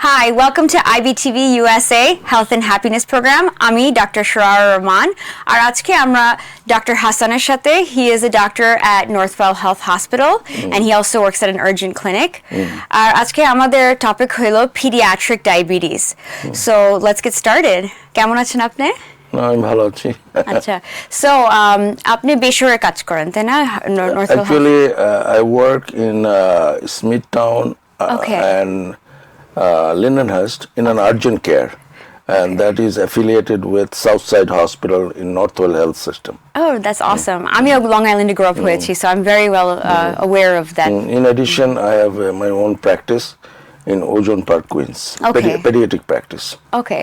Hi, welcome to IBTV USA Health and Happiness Program. আমি doctor Sharar Rahman আর আজকে আমরা ডক্টর হাসানের সাথে he is a doctor at Northwell health hospital and he also works at an urgent clinic আর আজকে আমাদের topic হলো paediatric diabetes so let's get started কেমন আছেন আপনি না, আমি ভালো আছি আচ্ছা সো আপনি বেসরে কাজ করেন তাই না Northwell actually uh, i work in uh, smithtown uh, Lindenhurst in an urgent care. And that is affiliated with Southside Hospital in Northwell Health System. Oh, that's mm. awesome. Mm. I'm a Long Islander grew up mm. with you, so I'm very well uh, mm. aware of that. Mm. In addition, I have uh, my own practice in ojon park queens. Okay. pediatric practice. Okay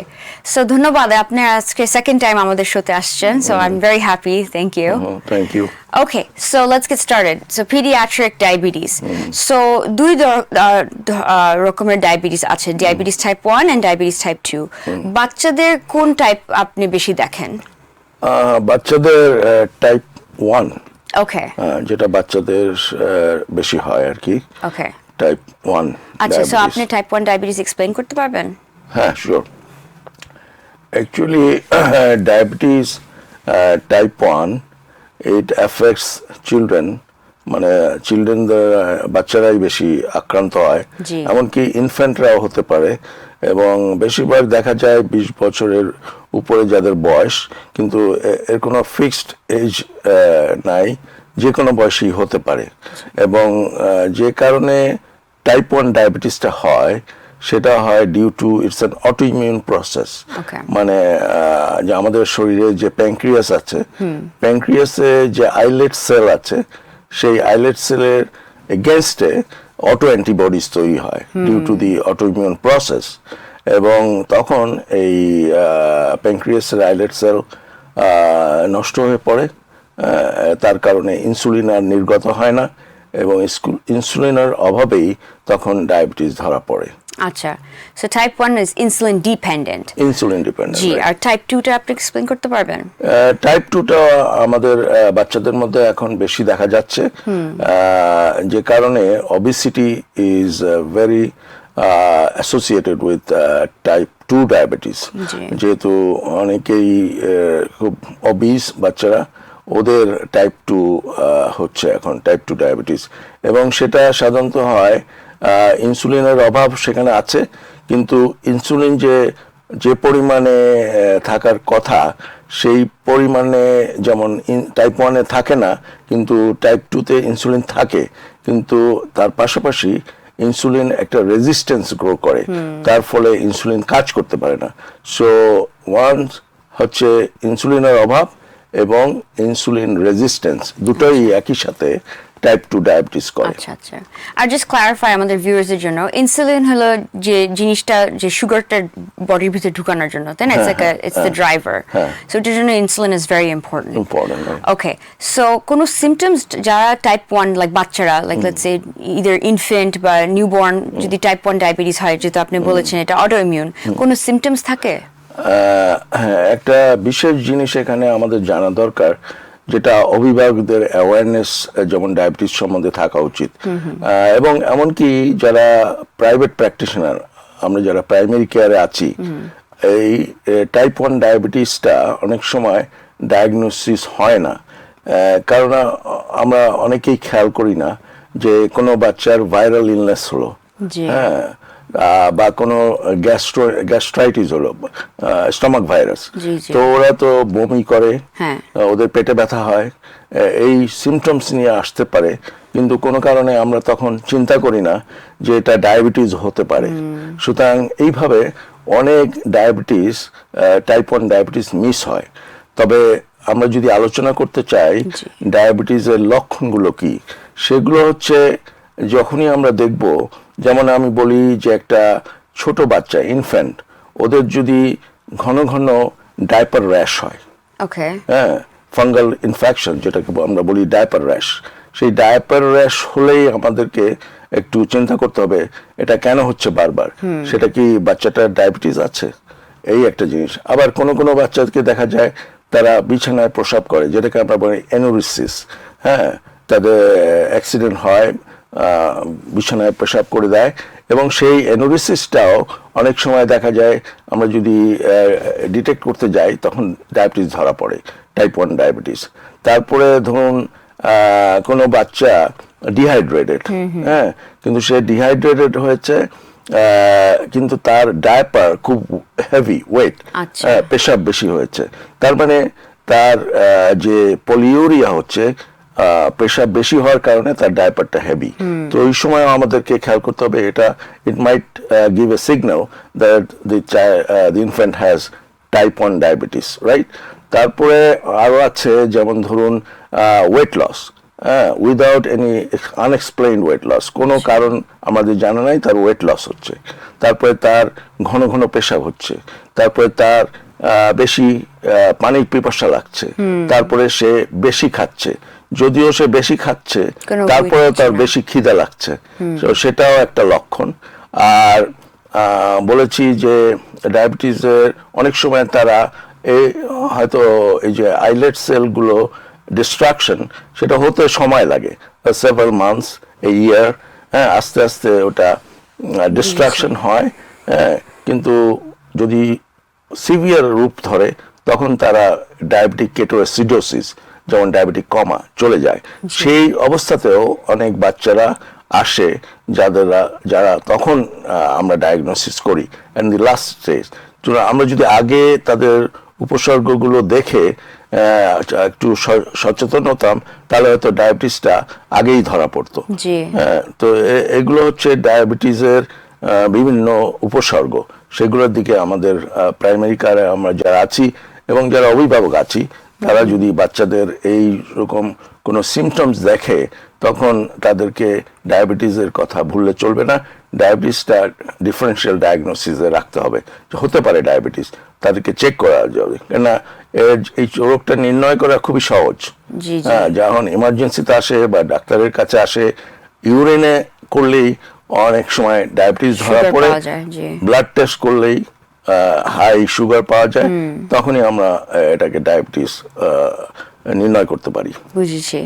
so ধন্যবাদ আপনি আজকে second time আমাদের শোতে আসছেন so I am very happy thank you Oh, thank you. Okay, so let's get started. So pediatric diabetes. So দুই ধর- আহ, ধ- আহ, রকমের ডায়াবেটিস আছে diabetes type one and diabetes type two বাচ্চাদের কোন টাইপ আপনি বেশি দেখেন uh, বাচ্চাদের টাইপ ওয়ান ওকে যেটা বাচ্চাদের uh, বেশি হয় আর কি ওকে টাইপ ওয়ান আচ্ছা সো আপনি টাইপ ওয়ান ডায়াবেটিস এক্সপ্লেন করতে পারবেন? হ্যাঁ sure actually diabetes type one it affects children মানে চিলড্রেনদের বাচ্চারাই বেশি আক্রান্ত হয়। এমনকি ইনফ্যান্টরাও হতে পারে। এবং বেশিরভাগ দেখা যায় বিশ বছরের উপরে যাদের বয়স কিন্তু এর কোনো ফিক্সড এজ নাই। যে কোনো বয়সেই হতে পারে। এবং যে কারণে টাইপ ওয়ান ডায়াবেটিসটা হয় সেটা হয় due to it's an autoimmune process মানে যে আমাদের শরীরে যে প্যাঙ্ক্রিয়াস আছে প্যাঙ্ক্রিয়াসে যে আইলেট সেল আছে সেই আইলেট সেলের এগেনস্টে অটো অ্যান্টিবডিজ তৈরি হয় due to the autoimmune process এবং তখন এই প্যাঙ্ক্রিয়াসের আইলেট সেল নষ্ট হয়ে পড়ে তার কারণে ইনসুলিন আর নির্গত হয় না। এবং ইনসুলিনের অভাবেই তখন ডায়াবেটিস ধরা পড়ে। আচ্ছা so type one is insulin dependent insulin dependent জি আর টাইপ টুটা আপনি এক্সপ্লেন করতে পারবেন? টাইপ টুটা আমাদের বাচ্চাদের মধ্যে এখন বেশি দেখা যাচ্ছে। যে কারণে obesity is very associated with type two diabetes যেহেতু অনেকেই খুব অবিস বাচ্চারা ওদের টাইপ টু হচ্ছে এখন টাইপ টু ডায়াবেটিস এবং সেটা সাধারণত হয় ইনসুলিনের অভাব সেখানে আছে কিন্তু ইনসুলিন যে যে পরিমাণে থাকার কথা সেই পরিমাণে যেমন টাইপ ওয়ানে থাকে না কিন্তু টাইপ টুতে ইনসুলিন থাকে কিন্তু তার পাশাপাশি ইনসুলিন একটা রেজিস্ট্যান্স গ্রো করে। তার ফলে ইনসুলিন কাজ করতে পারে না। সো ওয়ান হচ্ছে ইনসুলিনের অভাব এবং ইনসুলিন রেজিস্ট্যান্স দুটোই একই সাথে টাইপ টু ডায়াবেটিস করে। আচ্ছা আচ্ছা। আর জাস্ট ক্লারিফাই আমাদের ভিউয়ার্সদের জন্য ইনসুলিন হলো যে জিনিসটা যে সুগারটা বডির ভিতরে ঢুকানোর জন্য তাই না? It's like it's the driver so এটার জন্য insulin is very important important okay so কোনো সিমটমস যারা টাইপ ওয়ান লাইক বাচ্চারা like let's say either infant বা নিউবর্ন যদি টাইপ ওয়ান ডায়াবেটিস হয় যেহেতু আপনি বলেছেন এটা অটো ইমিউন কোনো সিমটমস থাকে? একটা বিশেষ জিনিস এখানে আমাদের জানা দরকার যেটা অভিভাবকদের অ্যাওয়ারনেস যেমন ডায়াবেটিস সম্বন্ধে থাকা উচিত। এবং এমনকি যারা প্রাইভেট প্র্যাকটিশনার আমরা যারা প্রাইমারি কেয়ারে আছি এই টাইপ ওয়ান ডায়াবেটিসটা অনেক সময় ডায়াগনোসিস হয় না। কারণ আমরা অনেকেই খেয়াল করি না যে কোনো বাচ্চার ভাইরাল ইলনেস হলো। হ্যাঁ বা কোনো গ্যাস্ট্রো গ্যাস্ট্রাইটিস হলো স্টমাক ভাইরাস। তো ওরা তো বমি করে হ্যাঁ। ওদের পেটে ব্যথা হয় এই সিমটমস নিয়ে আসতে পারে। কিন্তু কোনো কারণে আমরা তখন চিন্তা করি না যে এটা ডায়াবেটিস হতে পারে। সুতরাং এইভাবে অনেক diabetes type one diabetes miss হয়। তবে আমরা যদি আলোচনা করতে চাই ডায়াবেটিসের লক্ষণগুলো কি? সেগুলো হচ্ছে যখনই আমরা দেখব যেমন আমি বলি যে একটা ছোট বাচ্চা ইনফ্যান্ট ওদের যদি ঘন ঘন ডাইপার র্যাশ হয় ওকে হ্যাঁ ফাঙ্গাল ইনফেকশন যেটাকে আমরা বলি ডাইপার র্যাশ সেই ডাইপার র্যাশ হলেই আমাদেরকে একটু চিন্তা করতে হবে এটা কেন হচ্ছে বারবার? সেটা কি বাচ্চাটার ডায়াবেটিস আছে? এই একটা জিনিস। আবার কোনো কোনো বাচ্চাকে দেখা যায় তারা বিছানায় প্রসাব করে যেটাকে আমরা বলি এনোরিসিস হ্যাঁ তাদের অ্যাক্সিডেন্ট হয় বিছানায় পেশাব করে দেয় এবং সেই এনোরিসিসটাও অনেক সময় দেখা যায় আমরা যদি ডিটেক্ট করতে যাই তখন ডায়াবেটিস ধরা পড়ে টাইপ ওয়ান ডায়াবেটিস তারপরে ধরুন কোনো বাচ্চা ডিহাইড্রেটেড হ্যাঁ কিন্তু সে ডিহাইড্রেটেড হয়েছে কিন্তু তার ডায়াপার খুব হেভি ওয়েট আচ্ছা। পেশাব বেশি হয়েছে। তার মানে তার যে পলিউরিয়া হচ্ছে পেশাব বেশি হওয়ার কারণে তার ডায়াপারটা হেভি তো ওই সময় আমাদেরকে খেয়াল করতে হবে এটা it might give a signal that the the infant has type one diabetes right তারপরে আরও আছে যেমন ধরুন ওয়েট লস হ্যাঁ without any unexplained weight loss কোনো কারণ আমাদের জানা নাই তার ওয়েট লস হচ্ছে। তারপরে তার ঘন ঘন পেশাব হচ্ছে। তারপরে তার বেশি পানির পিপাসা লাগছে। তারপরে সে বেশি খাচ্ছে। যদিও সে বেশি খাচ্ছে তারপরে তার বেশি খিদা লাগছে। সেটাও একটা লক্ষণ। আর বলেছি যে ডায়াবেটিসের অনেক সময় তারা এই হয়তো এই যে আইলেট সেলগুলো ডিস্ট্রাকশন সেটা হতে সময় লাগে। সেভারাল মান্থস এ ইয়ার হ্যাঁ আস্তে আস্তে ওটা ডিস্ট্রাকশন হয় হ্যাঁ কিন্তু যদি সিভিয়ার রূপ ধরে তখন তারা ডায়াবেটিক কেটোসিডোসিস যেমন ডায়াবেটিক কমা চলে যায়। সেই অবস্থাতেও অনেক বাচ্চারা আসে যাদের যারা তখন আমরা ডায়াগনোসিস করি অ্যান্ড দি লাস্ট স্টেজ আমরা যদি আগে তাদের উপসর্গগুলো দেখে একটু সচেতন হতাম তাহলে হয়তো ডায়াবেটিসটা আগেই ধরা পড়তো। তো এগুলো হচ্ছে ডায়াবেটিসের বিভিন্ন উপসর্গ। সেগুলোর দিকে আমাদের প্রাইমারি কারে আমরা যারা আছি এবং যারা অভিভাবক আছি তারা যদি বাচ্চাদের এই রকম কোনো সিমটমস দেখে তখন তাদেরকে ডায়াবেটিসের কথা ভুললে চলবে না। ডায়াবেটিসটা ডিফারেন্সিয়াল ডায়াগনোসিসে রাখতে হবে। হতে পারে ডায়াবেটিস তাদেরকে চেক করা যাবে। কেননা এর- এই রোগটা নির্ণয় করা খুবই সহজ। হ্যাঁ যখন ইমার্জেন্সিতে আসে বা ডাক্তারের কাছে আসে ইউরিনে করলেই অনেক সময় ডায়াবেটিস ধরা পড়ে। ব্লাড টেস্ট করলেই হাই সুগার পাওয়া যায় তখনই আমরা এটাকে ডায়াবেটিস নির্ণয় করতে পারি। বুঝেছি।